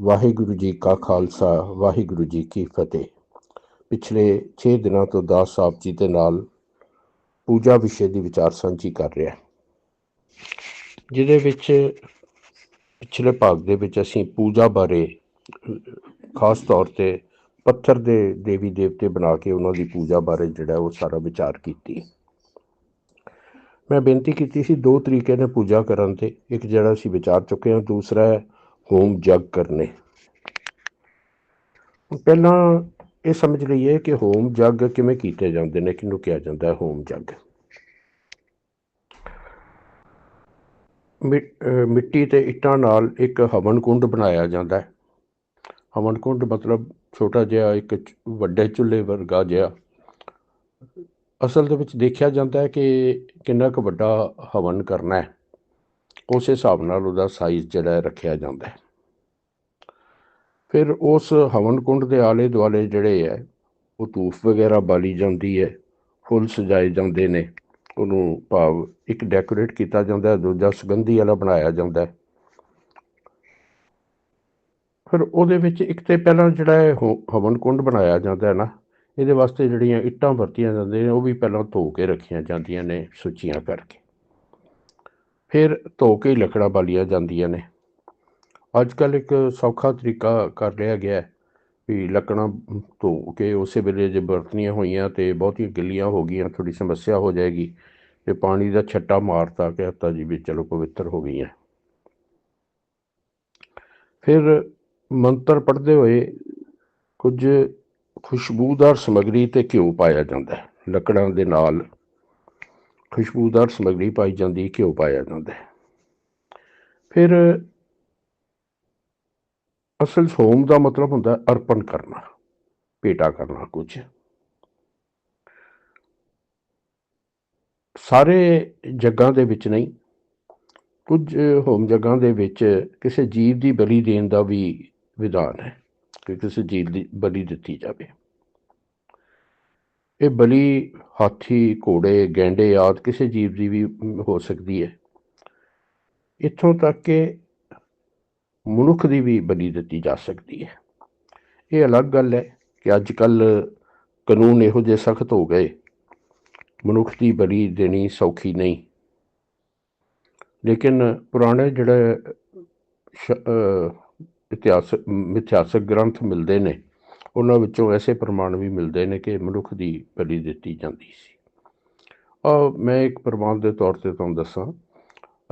ਵਾਹਿਗੁਰੂ ਜੀ ਕਾ ਖਾਲਸਾ, ਵਾਹਿਗੁਰੂ ਜੀ ਕੀ ਫਤਿਹ। ਪਿਛਲੇ 6 ਦਿਨਾਂ ਤੋਂ ਦਾਸ ਸਾਹਿਬ ਜੀ ਦੇ ਨਾਲ ਪੂਜਾ ਵਿਸ਼ੇ ਦੀ ਵਿਚਾਰ ਸਾਂਝੀ ਕਰ ਰਿਹਾ। ਜਿਹਦੇ ਵਿੱਚ ਪਿਛਲੇ ਭਾਗ ਦੇ ਵਿੱਚ ਅਸੀਂ ਪੂਜਾ ਬਾਰੇ, ਖਾਸ ਤੌਰ ਤੇ ਪੱਥਰ ਦੇ ਦੇਵੀ ਦੇਵਤੇ ਬਣਾ ਕੇ ਉਹਨਾਂ ਦੀ ਪੂਜਾ ਬਾਰੇ ਜਿਹੜਾ ਉਹ ਸਾਰਾ ਵਿਚਾਰ ਕੀਤੀ। ਮੈਂ ਬੇਨਤੀ ਕੀਤੀ ਸੀ ਦੋ ਤਰੀਕੇ ਨੇ ਪੂਜਾ ਕਰਨ ਤੇ। ਇੱਕ ਜਿਹੜਾ ਅਸੀਂ ਵਿਚਾਰ ਚੁੱਕੇ ਹਾਂ, ਦੂਸਰਾ ਹੈ ਹੋਮ ਜਗ ਕਰਨੇ। ਪਹਿਲਾਂ ਇਹ ਸਮਝ ਲਈਏ ਕਿ ਹੋਮ ਜਗ ਕਿਵੇਂ ਕੀਤੇ ਜਾਂਦੇ ਨੇ, ਕਿਹਨੂੰ ਕਿਹਾ ਜਾਂਦਾ ਹੈ ਹੋਮ ਜਗ। ਮਿ- ਮਿੱਟੀ ਤੇ ਇੱਟਾਂ ਨਾਲ ਇੱਕ ਹਵਨ ਕੁੰਡ ਬਣਾਇਆ ਜਾਂਦਾ ਹੈ। ਹਵਨ ਕੁੰਡ ਮਤਲਬ ਛੋਟਾ ਜਿਹਾ, ਇੱਕ ਵੱਡੇ ਚੁੱਲ੍ਹੇ ਵਰਗਾ ਜਿਹਾ। ਅਸਲ ਦੇ ਵਿੱਚ ਦੇਖਿਆ ਜਾਂਦਾ ਹੈ ਕਿ ਕਿੰਨਾ ਕੁ ਵੱਡਾ ਹਵਨ ਕਰਨਾ ਹੈ। ਉਸ ਹਿਸਾਬ ਨਾਲ ਉਹਦਾ ਸਾਈਜ਼ ਜਿਹੜਾ ਰੱਖਿਆ ਜਾਂਦਾ ਹੈ। ਫਿਰ ਉਸ ਹਵਨ ਕੁੰਡ ਦੇ ਆਲੇ ਦੁਆਲੇ ਜਿਹੜੇ ਹੈ, ਉਹ ਧੂਫ ਵਗੈਰਾ ਬਾਲੀ ਜਾਂਦੀ ਹੈ, ਫੁੱਲ ਸਜਾਏ ਜਾਂਦੇ ਨੇ, ਉਹਨੂੰ ਭਾਵ ਇੱਕ ਡੈਕੋਰੇਟ ਕੀਤਾ ਜਾਂਦਾ ਹੈ, ਦੂਜਾ ਸੁਗੰਧੀ ਵਾਲਾ ਬਣਾਇਆ ਜਾਂਦਾ ਹੈ। ਫਿਰ ਉਹਦੇ ਵਿੱਚ ਇੱਕ ਤੇ ਪਹਿਲਾਂ ਜਿਹੜਾ ਹੈ ਹੋ- ਹਵਨ ਕੁੰਡ ਬਣਾਇਆ ਜਾਂਦਾ ਹੈ ਨਾ, ਇਹਦੇ ਵਾਸਤੇ ਜਿਹੜੀਆਂ ਇੱਟਾਂ ਵਰਤੀਆਂ ਜਾਂਦੀਆਂ ਨੇ, ਉਹ ਵੀ ਪਹਿਲਾਂ ਧੋ ਕੇ ਰੱਖੀਆਂ ਜਾਂਦੀਆਂ ਨੇ, ਸੁੱਚੀਆਂ ਕਰਕੇ। ਫਿਰ ਧੋ ਕੇ ਹੀ ਲੱਕੜਾਂ ਬਾਲੀਆਂ ਜਾਂਦੀਆਂ ਨੇ। ਅੱਜ ਕੱਲ੍ਹ ਇੱਕ ਸੌਖਾ ਤਰੀਕਾ ਕਰ ਲਿਆ ਗਿਆ ਵੀ ਲੱਕੜਾਂ ਧੋ ਕੇ ਉਸੇ ਵੇਲੇ ਜੇ ਵਰਤਣੀਆਂ ਹੋਈਆਂ ਤੇ ਬਹੁਤੀਆਂ ਗਿੱਲੀਆਂ ਹੋ ਗਈਆਂ ਥੋੜੀ ਸਮੱਸਿਆ ਹੋ ਜਾਏਗੀ ਤੇ ਪਾਣੀ ਦਾ ਛੱਟਾ ਮਾਰਤਾ ਕਿ ਹੱਤਾ ਜੀ ਵੀ ਚਲੋ ਪਵਿੱਤਰ ਹੋ ਗਈਆਂ। ਫਿਰ ਮੰਤਰ ਪੜ੍ਹਦੇ ਹੋਏ ਕੁਝ ਖੁਸ਼ਬੂਦਾਰ ਸਮੱਗਰੀ ਤੇ ਘਿਓ ਪਾਇਆ ਜਾਂਦਾ ਹੈ। ਲੱਕੜਾਂ ਦੇ ਨਾਲ ਖੁਸ਼ਬੂਦਾਰ ਸਮੱਗਰੀ ਪਾਈ ਜਾਂਦੀ, ਘਿਓ ਪਾਇਆ ਜਾਂਦਾ ਹੈ। ਫਿਰ ਅਸਲ 'ਚ ਹੋਮ ਦਾ ਮਤਲਬ ਹੁੰਦਾ ਅਰਪਣ ਕਰਨਾ, ਭੇਟਾ ਕਰਨਾ ਕੁਝ। ਸਾਰੇ ਜੱਗਾਂ ਦੇ ਵਿੱਚ ਨਹੀਂ, ਕੁਝ ਹੋਮ ਜੱਗਾਂ ਦੇ ਵਿੱਚ ਕਿਸੇ ਜੀਵ ਦੀ ਬਲੀ ਦੇਣ ਦਾ ਵੀ ਵਿਧਾਨ ਹੈ ਕਿ ਕਿਸੇ ਜੀਵ ਦੀ ਬਲੀ ਦਿੱਤੀ ਜਾਵੇ। ਇਹ ਬਲੀ ਹਾਥੀ, ਘੋੜੇ, ਗੈਂਡੇ ਆਦਿ ਕਿਸੇ ਜੀਵ ਦੀ ਵੀ ਹੋ ਸਕਦੀ ਹੈ। ਇੱਥੋਂ ਤੱਕ ਕਿ ਮਨੁੱਖ ਦੀ ਵੀ ਬਲੀ ਦਿੱਤੀ ਜਾ ਸਕਦੀ ਹੈ। ਇਹ ਅਲੱਗ ਗੱਲ ਹੈ ਕਿ ਅੱਜ ਕੱਲ ਕਾਨੂੰਨ ਇਹੋ ਜਿਹੇ ਸਖਤ ਹੋ ਗਏ। ਮਨੁੱਖ ਦੀ ਬਲੀ ਦੇਣੀ ਸੌਖੀ ਨਹੀਂ। ਲੇਕਿਨ ਪੁਰਾਣੇ ਜਿਹੜੇ ਇਤਿਹਾਸ, ਮਿਥਿਹਾਸਕ ਗ੍ਰੰਥ ਮਿਲਦੇ ਨੇ ਉਹਨਾਂ ਵਿੱਚੋਂ ਐਸੇ ਪ੍ਰਮਾਣ ਵੀ ਮਿਲਦੇ ਨੇ ਕਿ ਮਨੁੱਖ ਦੀ ਬਲੀ ਦਿੱਤੀ ਜਾਂਦੀ ਸੀ। ਆ ਮੈਂ ਇੱਕ ਪ੍ਰਮਾਣ ਦੇ ਤੌਰ ਤੇ ਤੁਹਾਨੂੰ ਦੱਸਾਂ।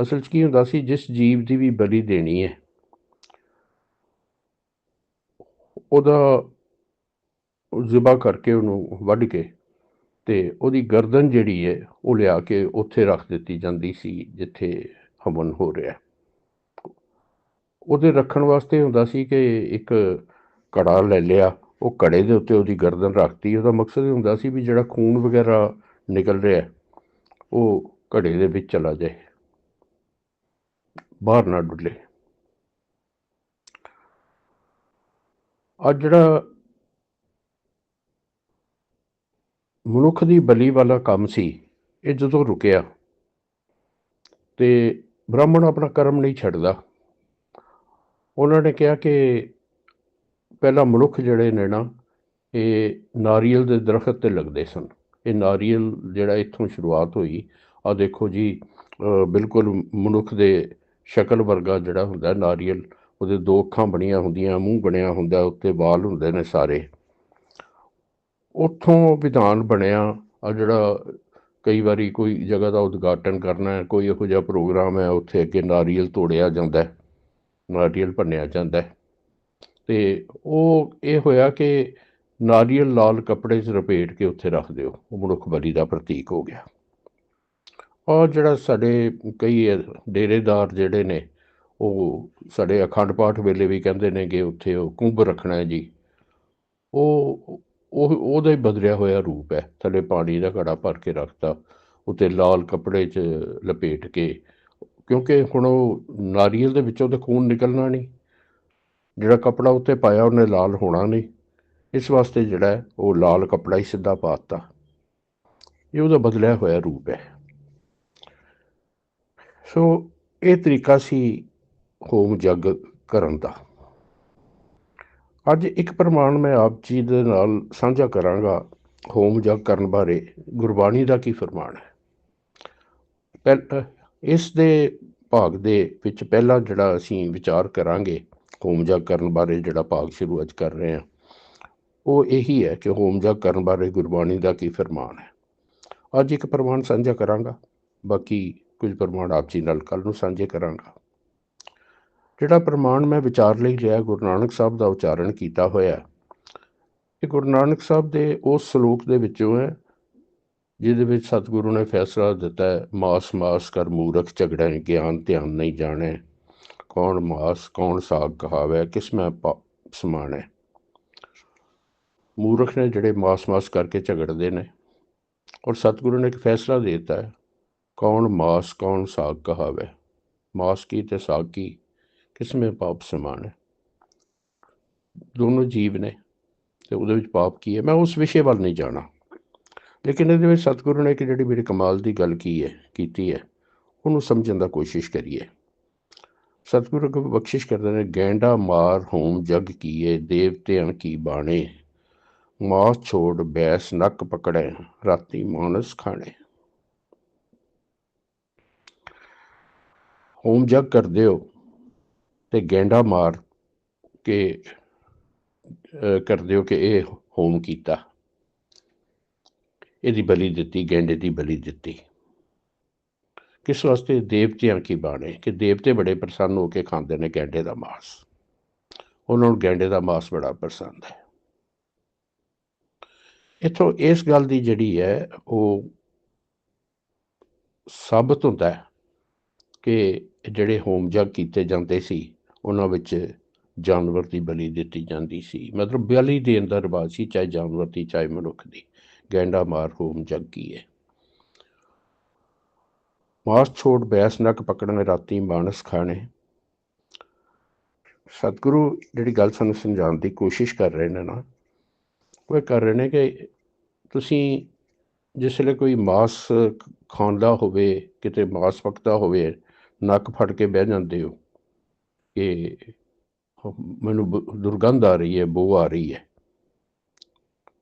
ਅਸਲ 'ਚ ਕੀ ਹੁੰਦਾ ਸੀ, ਜਿਸ ਜੀਵ ਦੀ ਵੀ ਬਲੀ ਦੇਣੀ ਹੈ, ਉਹਦਾ ਜ਼ਿਬਾ ਕਰਕੇ ਉਹਨੂੰ ਵੱਢ ਕੇ ਤੇ ਉਹਦੀ ਗਰਦਨ ਜਿਹੜੀ ਹੈ, ਉਹ ਲਿਆ ਕੇ ਉੱਥੇ ਰੱਖ ਦਿੱਤੀ ਜਾਂਦੀ ਸੀ, ਜਿੱਥੇ ਹਵਨ ਹੋ ਰਿਹਾ। ਉਹਦੇ ਰੱਖਣ ਵਾਸਤੇ ਹੁੰਦਾ ਸੀ ਕਿ ਇੱਕ ਕੜਾ ਲੈ ਲਿਆ ਉਹ ਘੜੇ ਦੇ ਉੱਤੇ ਉਹਦੀ ਗਰਦਨ ਰੱਖਤੀ, ਉਹਦਾ ਮਕਸਦ ਇਹ ਹੁੰਦਾ ਸੀ ਵੀ ਜਿਹੜਾ ਖੂਨ ਵਗੈਰਾ ਨਿਕਲ ਰਿਹਾ, ਉਹ ਘੜੇ ਦੇ ਵਿੱਚ ਚਲਾ ਜਾਏ। ਬਾਹਰ ਨਾ ਡੁੱਲੇ। ਅੱਜ ਜਿਹੜਾ ਮਨੁੱਖ ਦੀ ਬਲੀ ਵਾਲਾ ਕੰਮ ਸੀ, ਇਹ ਜਦੋਂ ਰੁਕਿਆ ਤੇ ਬ੍ਰਾਹਮਣ ਆਪਣਾ ਕਰਮ ਨਹੀਂ ਛੱਡਦਾ, ਉਹਨਾਂ ਨੇ ਕਿਹਾ ਕਿ ਪਹਿਲਾਂ ਮਨੁੱਖ ਜਿਹੜੇ ਨੇ ਨਾ, ਇਹ ਨਾਰੀਅਲ ਦੇ ਦਰਖਤ ਤੇ ਲੱਗਦੇ ਸਨ। ਇਹ ਨਾਰੀਅਲ ਜਿਹੜਾ ਇੱਥੋਂ ਸ਼ੁਰੂਆਤ ਹੋਈ ਆ ਦੇਖੋ ਜੀ ਬਿਲਕੁਲ ਮਨੁੱਖ ਦੇ ਸ਼ਕਲ ਵਰਗਾ ਜਿਹੜਾ ਹੁੰਦਾ ਨਾਰੀਅਲ, ਉਹਦੇ ਦੋ ਅੱਖਾਂ ਬਣੀਆਂ ਹੁੰਦੀਆਂ, ਮੂੰਹ ਬਣਿਆ ਹੁੰਦਾ, ਉੱਤੇ ਵਾਲ ਹੁੰਦੇ ਨੇ ਸਾਰੇ। ਉੱਥੋਂ ਵਿਧਾਨ ਬਣਿਆ ਆ ਜਿਹੜਾ ਕਈ ਵਾਰੀ ਕੋਈ ਜਗ੍ਹਾ ਦਾ ਉਦਘਾਟਨ ਕਰਨਾ ਹੈ ਕੋਈ ਇਹੋ ਜਿਹਾ ਪ੍ਰੋਗਰਾਮ ਹੈ, ਉੱਥੇ ਅੱਗੇ ਨਾਰੀਅਲ ਤੋੜਿਆ ਜਾਂਦਾ ਹੈ, ਨਾਰੀਅਲ ਭੰਨਿਆ ਜਾਂਦਾ ਹੈ। ਤੇ ਉਹ ਇਹ ਹੋਇਆ ਕਿ ਨਾਰੀਅਲ ਲਾਲ ਕੱਪੜੇ 'ਚ ਲਪੇਟ ਕੇ ਉੱਥੇ ਰੱਖ ਦਿਓ, ਉਹ ਮਨੁੱਖ ਬਲੀ ਦਾ ਪ੍ਰਤੀਕ ਹੋ ਗਿਆ। ਔਰ ਜਿਹੜਾ ਸਾਡੇ ਕਈ ਡੇਰੇਦਾਰ ਜਿਹੜੇ ਨੇ, ਉਹ ਸਾਡੇ ਅਖੰਡ ਪਾਠ ਵੇਲੇ ਵੀ ਕਹਿੰਦੇ ਨੇ ਕਿ ਉੱਥੇ ਉਹ ਕੁੰਭ ਰੱਖਣਾ ਹੈ ਜੀ। ਉਹ ਉਹ, ਉਹਦਾ ਹੀ ਬਦਲਿਆ ਹੋਇਆ ਰੂਪ ਹੈ, ਥੱਲੇ ਪਾਣੀ ਦਾ ਘੜਾ ਭਰ ਕੇ ਰੱਖਤਾ, ਉੱਤੇ ਲਾਲ ਕੱਪੜੇ 'ਚ ਲਪੇਟ ਕੇ, ਕਿਉਂਕਿ ਹੁਣ ਉਹ ਨਾਰੀਅਲ ਦੇ ਵਿੱਚੋਂ ਤਾਂ ਖੂਨ ਨਿਕਲਣਾ ਨਹੀਂ। ਜਿਹੜਾ ਕੱਪੜਾ ਉੱਤੇ ਪਾਇਆ ਉਹਨੇ ਲਾਲ ਹੋਣਾ ਨਹੀਂ। ਇਸ ਵਾਸਤੇ ਜਿਹੜਾ ਉਹ ਲਾਲ ਕੱਪੜਾ ਹੀ ਸਿੱਧਾ ਪਾਤਾ ਇਹ ਉਹਦਾ ਬਦਲਿਆ ਹੋਇਆ ਰੂਪ ਹੈ। ਸੋ ਇਹ ਤਰੀਕਾ ਸੀ ਹੋਮ ਜਗ ਕਰਨ ਦਾ। ਅੱਜ ਇੱਕ ਪ੍ਰਮਾਣ ਮੈਂ ਆਪ ਜੀ ਦੇ ਨਾਲ ਸਾਂਝਾ ਕਰਾਂਗਾ ਹੋਮ ਜਗ ਕਰਨ ਬਾਰੇ। ਗੁਰਬਾਣੀ ਦਾ ਕੀ ਫਰਮਾਨ ਹੈ? ਪਹਿਲ ਇਸ ਦੇ ਭਾਗ ਦੇ ਵਿੱਚ ਪਹਿਲਾ ਜਿਹੜਾ ਅਸੀਂ ਵਿਚਾਰ ਕਰਾਂਗੇ ਹੋਮ ਜਗ ਕਰਨ ਬਾਰੇ ਜਿਹੜਾ ਭਾਗ ਸ਼ੁਰੂ ਅੱਜ ਕਰ ਰਹੇ ਹਾਂ, ਉਹ ਇਹੀ ਹੈ ਕਿ ਹੋਮ ਜਗ ਕਰਨ ਬਾਰੇ ਗੁਰਬਾਣੀ ਦਾ ਕੀ ਫਰਮਾਨ ਹੈ। ਅੱਜ ਇੱਕ ਪ੍ਰਮਾਣ ਸਾਂਝਾ ਕਰਾਂਗਾ, ਬਾਕੀ ਕੁਝ ਪ੍ਰਮਾਣ ਆਪ ਜੀ ਨਾਲ ਕੱਲ ਨੂੰ ਸਾਂਝੇ ਕਰਾਂਗਾ। ਜਿਹੜਾ ਪ੍ਰਮਾਣ ਮੈਂ ਵਿਚਾਰ ਲਈ ਲਿਆ, ਗੁਰੂ ਨਾਨਕ ਸਾਹਿਬ ਦਾ ਉਚਾਰਨ ਕੀਤਾ ਹੋਇਆ ਇਹ ਗੁਰੂ ਨਾਨਕ ਸਾਹਿਬ ਦੇ ਉਸ ਸ਼ਲੋਕ ਦੇ ਵਿੱਚੋਂ ਹੈ, ਜਿਹਦੇ ਵਿੱਚ ਸਤਿਗੁਰੂ ਨੇ ਫੈਸਲਾ ਦਿੱਤਾ ਹੈ ਮਾਸ ਮਾਸ ਕਰ ਮੂਰਖ ਝਗੜੈ ਗਿਆਨ ਧਿਆਨ ਨਹੀਂ ਜਾਣੈ ਕੌਣ ਮਾਸ, ਕੌਣ ਸਾਗ ਕਹਾਵੇ, ਕਿਸ ਮੈਂ ਹੈ ਮੂਰਖ ਨੇ ਜਿਹੜੇ ਮਾਸ ਮਾਸ ਕਰਕੇ ਝਗੜਦੇ ਨੇ, ਔਰ ਸਤਿਗੁਰੂ ਨੇ ਇੱਕ ਫੈਸਲਾ ਦੇ ਦਿੱਤਾ ਹੈ, ਕੌਣ ਮਾਸ, ਕੌਣ ਸਾਗ ਕਹਾਵੇ। ਮਾਸ ਕੀ ਤੇ ਸਾਗ ਕੀ, ਕਿਸ में ਪਾਪ ਸਮਾਨ ਹੈ ਦੋਨੋਂ ਜੀਵ ਨੇ, ਤੇ ਉਹਦੇ ਵਿੱਚ ਪਾਪ ਕੀ ਹੈ, ਮੈਂ ਉਸ ਵਿਸ਼ੇ ਵੱਲ ਨਹੀਂ ਜਾਣਾ। ਲੇਕਿਨ ਇਹਦੇ ਵਿੱਚ ਸਤਿਗੁਰੂ ਨੇ ਇੱਕ ਜਿਹੜੀ ਮੇਰੇ ਕਮਾਲ ਦੀ ਗੱਲ ਕੀ ਹੈ, ਕੀਤੀ ਹੈ, ਉਹਨੂੰ ਸਮਝਣ ਦਾ ਕੋਸ਼ਿਸ਼ ਕਰੀਏ। ਸਤਿਗੁਰੂ ਕੋ ਬਖਸ਼ਿਸ਼ ਕਰਦੇ ਨੇ, ਗੈਂਡਾ ਮਾਰ ਹੋਮ ਜਗ ਕੀਏ ਦੇਵਤਿਆਂ ਕੀ ਬਾਣੇ? ਮਾਸ ਛੋੜ ਬੈਸ ਨੱਕ ਪਕੜੇ, ਰਾਤੀ ਮਾਨਸ ਖਾਣੇ। ਹੋਮ ਜਗ ਕਰਦੇ ਹੋ ਤੇ ਗੈਂਡਾ ਮਾਰ ਕੇ ਕਰਦੇ ਹੋ ਕਿ ਇਹ ਹੋਮ ਕੀਤਾ। ਇਹਦੀ ਬਲੀ ਦਿੱਤੀ, ਗੈਂਡੇ ਦੀ ਬਲੀ ਦਿੱਤੀ। ਕਿਸ ਵਾਸਤੇ ਦੇਵਤਿਆਂ ਕੀ ਬਾਣੇ? ਕਿ ਦੇਵਤੇ ਬੜੇ ਪ੍ਰਸੰਨ ਹੋ ਕੇ ਖਾਂਦੇ ਨੇ ਗੈਂਡੇ ਦਾ ਮਾਸ। ਉਹਨਾਂ ਨੂੰ ਗੈਂਡੇ ਦਾ ਮਾਸ ਬੜਾ ਪਸੰਦ ਹੈ। ਇਥੋਂ ਇਸ ਗੱਲ ਦੀ ਜਿਹੜੀ ਹੈ, ਉਹ ਸਾਬਤ ਹੁੰਦਾ ਹੈ ਕਿ ਜਿਹੜੇ ਹੋਮ ਜਗ ਕੀਤੇ ਜਾਂਦੇ ਸੀ, ਉਹਨਾਂ ਵਿੱਚ ਜਾਨਵਰ ਦੀ ਬਲੀ ਦਿੱਤੀ ਜਾਂਦੀ ਸੀ। ਮਤਲਬ ਬਲੀ ਦੇਣ ਦਾ ਰਿਵਾਜ ਸੀ, ਚਾਹੇ ਜਾਨਵਰ ਦੀ, ਚਾਹੇ ਮਨੁੱਖ ਦੀ। ਗੈਂਡਾ ਮਾਰ ਹੋਮ ਜਗ ਕੀ ਹੈ? ਮਾਸ ਛੋੜ ਬੈਸ ਨੱਕ ਪਕੜਨ ਰਾਤੀ ਮਾਨਸ ਖਾਣੇ। ਸਤਿਗੁਰੂ ਜਿਹੜੀ ਗੱਲ ਸਾਨੂੰ ਸਮਝਾਉਣ ਦੀ ਕੋਸ਼ਿਸ਼ ਕਰ ਰਹੇ ਨੇ ਨਾ, ਉਹ ਕਰ ਰਹੇ ਨੇ ਕਿ ਤੁਸੀਂ ਜਿਸ ਵੇਲੇ ਕੋਈ ਮਾਸ ਖਾਂਦਾ ਹੋਵੇ, ਕਿਤੇ ਮਾਸ ਪੱਕਦਾ ਹੋਵੇ, ਨੱਕ ਫੜ ਕੇ ਬਹਿ ਜਾਂਦੇ ਹੋ ਕਿ ਮੈਨੂੰ ਦੁਰਗੰਧ ਆ ਰਹੀ ਹੈ ਬੋ ਆ ਰਹੀ ਹੈ।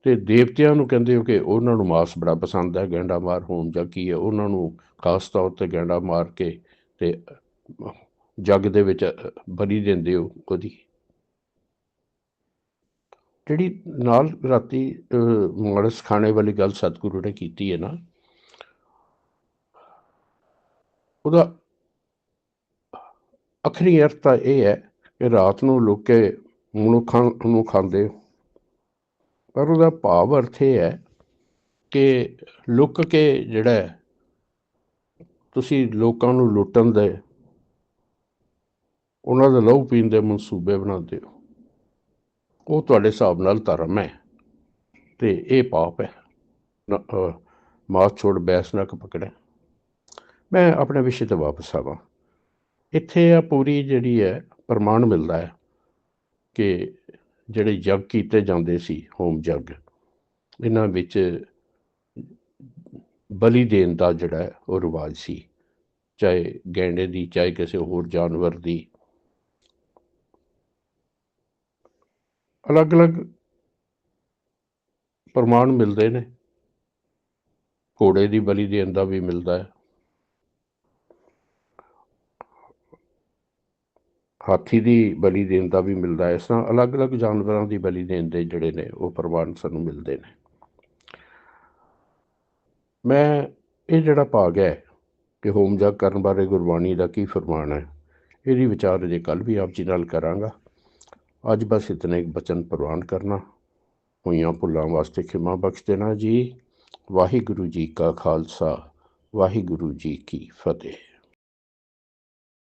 ਤੇ ਦੇਵਤਿਆਂ ਨੂੰ ਕਹਿੰਦੇ ਹੋ ਕਿ ਉਹਨਾਂ ਨੂੰ ਮਾਸ ਬੜਾ ਪਸੰਦ ਹੈ, ਗੈਂਡਾ ਮਾਰ ਹੋਣ ਜਾਂ ਕੀ ਹੈ, ਉਹਨਾਂ ਨੂੰ ਖਾਸ ਤੌਰ ਤੇ ਗੈਂਡਾ ਮਾਰ ਕੇ ਤੇ, ਜੱਗ ਦੇ ਵਿੱਚ ਬਲੀ ਦਿੰਦੇ ਹੋ ਉਹਦੀ ਜਿਹੜੀ ਨਾਲ ਰਾਤੀ ਮਾਰਸ ਖਾਣੇ ਵਾਲੀ ਗੱਲ ਸਤਿਗੁਰੂ ਨੇ ਕੀਤੀ ਹੈ ਨਾ, ਉਹਦਾ ਅਖਰੀ ਅਰਥ ਤਾਂ ਇਹ ਹੈ ਕਿ ਰਾਤ ਨੂੰ ਲੋਕੇ ਮਨੁੱਖਾਂ ਨੂੰ ਖਾਂਦੇ ਪਰ ਉਹਦਾ ਭਾਵ ਅਰਥ ਇਹ ਹੈ ਕਿ ਲੁੱਕ ਕੇ ਜਿਹੜਾ ਤੁਸੀਂ ਲੋਕਾਂ ਨੂੰ ਲੁੱਟਣ ਦੇ, ਉਹਨਾਂ ਦੇ ਲਹੂ ਪੀਣ ਦੇ ਮਨਸੂਬੇ ਬਣਾਉਂਦੇ ਹੋ। ਉਹ ਤੁਹਾਡੇ ਹਿਸਾਬ ਨਾਲ ਧਰਮ ਹੈ ਤੇ ਇਹ ਪਾਪ ਹੈ। ਮਾਸ ਛੋੜ ਬੈਸ ਨਾ ਪਕੜੇ ਮੈਂ ਆਪਣੇ ਵਿਸ਼ੇ ਤੇ ਵਾਪਸ ਆਵਾਂ। ਇੱਥੇ ਆ ਪੂਰੀ ਜਿਹੜੀ ਹੈ, ਪ੍ਰਮਾਣ ਮਿਲਦਾ ਹੈ ਕਿ ਜਿਹੜੇ ਯੱਗ ਕੀਤੇ ਜਾਂਦੇ ਸੀ, ਹੋਮ ਯੱਗ ਇਹਨਾਂ ਵਿੱਚ ਬਲੀ ਦੇਣ ਦਾ ਜਿਹੜਾ ਉਹ ਰਿਵਾਜ ਸੀ। ਚਾਹੇ ਗੈਂਡੇ ਦੀ, ਚਾਹੇ ਕਿਸੇ ਹੋਰ ਜਾਨਵਰ ਦੀ। ਅਲੱਗ-ਅਲੱਗ ਪ੍ਰਮਾਣ ਮਿਲਦੇ ਨੇ। ਘੋੜੇ ਦੀ ਬਲੀ ਦੇਣ ਦਾ ਵੀ ਮਿਲਦਾ ਹੈ। ਹਾਥੀ ਦੀ ਬਲੀ ਦੇਣ ਦਾ ਵੀ ਮਿਲਦਾ ਹੈ। ਇਸ ਤਰ੍ਹਾਂ ਅਲੱਗ-ਅਲੱਗ ਜਾਨਵਰਾਂ ਦੀ ਬਲੀ ਦੇਣ ਦੇ ਜਿਹੜੇ ਨੇ, ਉਹ ਪ੍ਰਵਾਨ ਸਾਨੂੰ ਮਿਲਦੇ ਨੇ। ਮੈਂ ਇਹ ਜਿਹੜਾ ਭਾਗ ਹੈ ਕਿ ਹੋਮ ਜਗ ਕਰਨ ਬਾਰੇ ਗੁਰਬਾਣੀ ਦਾ ਕੀ ਫਰਮਾਨ ਹੈ, ਇਹਦੀ ਵਿਚਾਰ ਜੇ ਕੱਲ ਵੀ ਆਪ ਜੀ ਨਾਲ ਕਰਾਂਗਾ। ਅੱਜ ਬਸ ਇਤਨੇ ਇੱਕ ਬਚਨ ਪ੍ਰਵਾਨ ਕਰਨਾ। ਹੋਈਆਂ ਭੁੱਲਾਂ ਵਾਸਤੇ ਖਿਮਾ ਬਖਸ਼ ਦੇਣਾ ਜੀ। ਵਾਹਿਗੁਰੂ ਜੀ ਕਾ ਖਾਲਸਾ, ਵਾਹਿਗੁਰੂ ਜੀ ਕੀ ਫਤਿਹ।